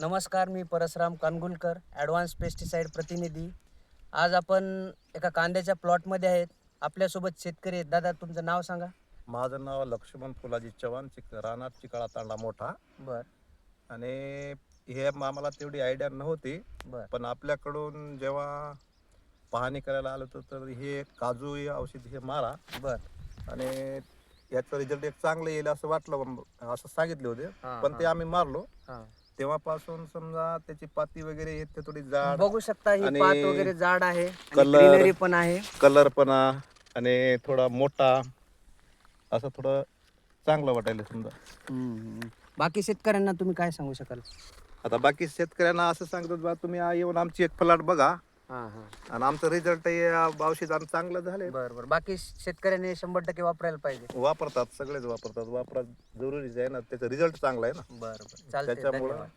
नमस्कार मी Parasram Kangulkar advance pesticide प्रतिनिधी. आज आपण एका कांद्याच्या प्लॉटमध्ये आहेत. आपल्यासोबत शेतकरी आहेत. दादा तुमचं नाव सांगा. माझं नाव लक्ष्मण फुलाजी चव्हाण चिक राहणार चिकाळा तांडा मोठा. बर. आणि हे आम्हाला तेवढी आयडिया नव्हती. बर. पण आपल्याकडून जेव्हा पाहणी करायला आलो होतो तर हे काजू हे औषध हे मारा. बर. आणि याचा रिझल्ट एक चांगलं येईल असं वाटलं असं सांगितले होते. हा, पण ते हा. आम्ही मारलो. हा. तेव्हापासून समजा त्याची पाती वगैरे येते थोडी जाड बघू शकता ही आणि पात वगैरे जाड आहे कलर- पण आहे. कलरपणा आणि थोडा मोठा. असं थोडं चांगलं वाटायला समजा. हम्म. बाकी शेतकऱ्यांना तुम्ही काय सांगू शकाल? आता बाकी शेतकऱ्यांना असं सांगतो बा तुम्ही आ- येऊन आमची एक प्लॉट बघा. हा हा. आणि आमचं रिझल्ट औषध आमचं चांगलं झाले बर बर. बाकी शेतकऱ्यांनी शंभर टक्के वापरायला पाहिजे. वापरतात सगळेच वापरतात. वापरा जरुरीच आहे ना त्याचा रिझल्ट चांगला आहे ना. बर बर. चालतंय. त्याच्यामुळं धन्यवाद.